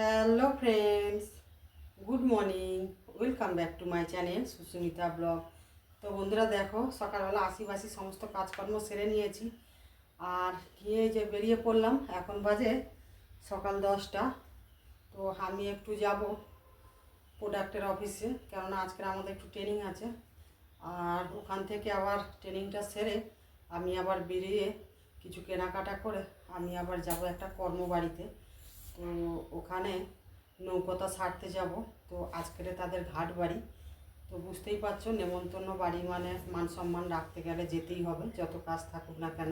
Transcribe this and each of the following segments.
Hello friends good morning welcome back to my channel Susmita blog তো বন্ধুরা, দেখো, সকালবেলা আশিবাসি সমস্ত কাজকর্ম সেরে নিয়েছি। আর গিয়ে যে বেরিয়ে পড়লাম, এখন বাজে সকাল দশটা। তো আমি একটু যাব প্রোডাক্টের অফিসে কেননা আজকের আমাদের একটু ট্রেনিং আছে। আর ওখান থেকে আবার ট্রেনিংটা সেরে আমি আবার বেরিয়ে কিছু কেনাকাটা করে আমি আবার যাব একটা কর্মবাড়িতে। তো ওখানে নৌকতা ছাড়তে যাব। তো আজকের তাদের ঘাট বাড়ি। তো বুঝতেই পারছ, নেমন্তন্ন বাড়ি মানে মান সম্মান রাখতে গেলে যেতেই হবে, যত কাজ থাকুক না কেন।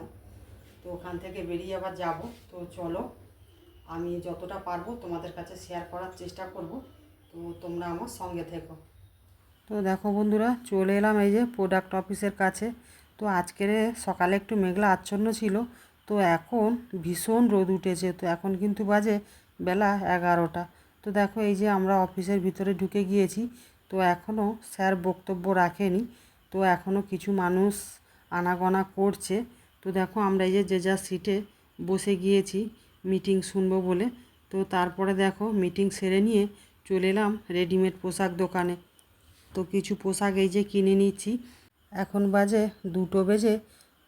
তো ওখান থেকে বেরিয়ে আবার যাব। তো চলো, আমি যতটা পারব তোমাদের কাছে শেয়ার করার চেষ্টা করব। তো তোমরা আমার সঙ্গে থেকো। তো দেখো বন্ধুরা, চলে এলাম এই যে প্রোডাক্ট অফিসের কাছে। তো আজকের সকালে একটু মেঘলা আচ্ছন্ন ছিল। তো এখন ভীষণ রোদ উঠেছে, তো এখন কিন্তু বাজে বেলা এগারোটা। তো দেখো এই যে আমরা অফিসের ভিতরে ঢুকে গিয়েছি, তো এখনও স্যার বক্তব্য রাখেনি, তো এখনও কিছু মানুষ আনাগোনা করছে। তো দেখো আমরা এই যে যে যার সিটে বসে গিয়েছি, মিটিং শুনব বলে, তো তারপরে দেখো মিটিং সেরে নিয়ে চলে এলাম রেডিমেড পোশাক দোকানে। তো কিছু পোশাক এই যে কিনে নিচ্ছি, এখন বাজে দুটো বেজে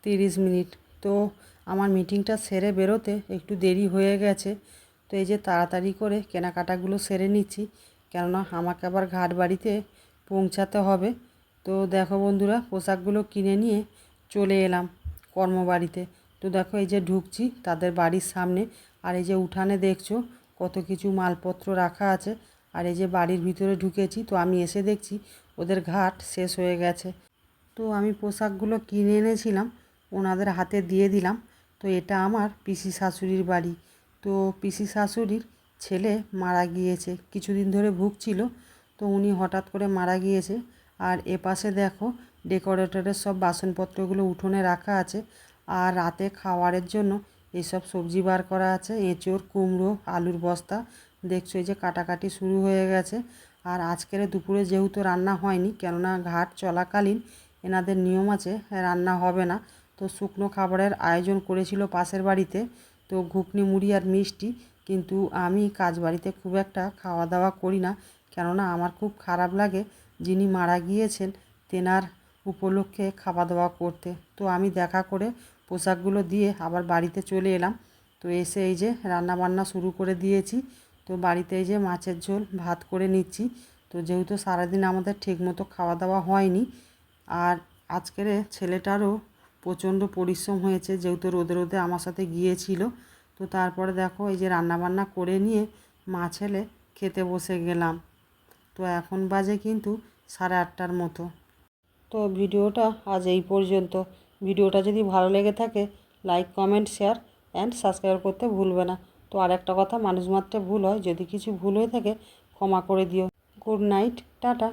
তিরিশ মিনিট। তো আমার মিটিংটা সেরে বেরোতে একটু দেরি হয়ে গেছে। তো এই যে তাড়াতাড়ি করে কেনাকাটাগুলো সেরে নিচ্ছি, কেননা আমাকে আবার ঘাট বাড়িতে পৌঁছাতে হবে। তো দেখো বন্ধুরা, পোশাকগুলো কিনে নিয়ে চলে এলাম কর্মবাড়িতে। তো দেখো এই যে ঢুকছি তাদের বাড়ির সামনে, আর এই যে উঠানে দেখছ কত কিছু মালপত্র রাখা আছে, আর এই যে বাড়ির ভিতরে ঢুকেছি। তো আমি এসে দেখছি ওদের ঘাট শেষ হয়ে গেছে। তো আমি পোশাকগুলো কিনে এনেছিলাম ওনাদের হাতে দিয়ে দিলাম। তো এটা আমার পিসি শাশুড়ির বাড়ি। তো পিসি শাশুড়ির ছেলে মারা গিয়েছে। কিছুদিন ধরে ভুগছিল। তো উনি হঠাৎ করে মারা গিয়েছে। আর এপাশে দেখো ডেকোরেটরের সব বাসনপত্রগুলো উঠোনে রাখা আছে। আর রাতে খাওয়ারের জন্য এইসব সবজি বার করা আছে। এঁচোড়, কুমড়ো, আলুর বস্তা। দেখছ এই যে কাটাকাটি শুরু হয়ে গেছে। আর আজকের দুপুরে যেহেতু রান্না হয়নি, কেননা ঘাট চলাকালীন এনাদের নিয়ম আছে, রান্না হবে না। তো শুকনো খাবারের আয়োজন করেছিল পাশের বাড়িতে, তো ঘুগনি, মুড়ি আর মিষ্টি। কিন্তু আমি কাজ বাড়িতে খুব একটা খাওয়া দাওয়া করি না, কেননা আমার খুব খারাপ লাগে যিনি মারা গিয়েছেন তেনার উপলক্ষে খাওয়া দাওয়া করতে। তো আমি দেখা করে পোশাকগুলো দিয়ে আবার বাড়িতে চলে এলাম। তো এসে এই যে রান্না বান্না শুরু করে দিয়েছি। তো বাড়িতে এই যে মাছের ঝোল, ভাত করে নিচ্ছি। তো যেহেতু সারাদিন আমাদের ঠিকমতো খাওয়া দাওয়া হয়নি, আর আজকের ছেলেটারও প্রচণ্ড পরিশ্রম হয়েছে, যেহেতু রোদে রোদে আমার সাথে গিয়েছিল। তো তারপরে দেখো, এই যে রান্নাবান্না করে নিয়ে মা ছেলে খেতে বসে গেলাম। তো এখন বাজে কিন্তু সাড়ে আটটার মতো। তো ভিডিওটা আজ এই পর্যন্ত। ভিডিওটা যদি ভালো লেগে থাকে, like, comment, share and subscribe করতে ভুলবে না। তো আর একটা কথা, মানুষ মাত্রে ভুল হয়। যদি কিছু ভুল হয়ে থাকে, ক্ষমা করে দিও। Good night, tata.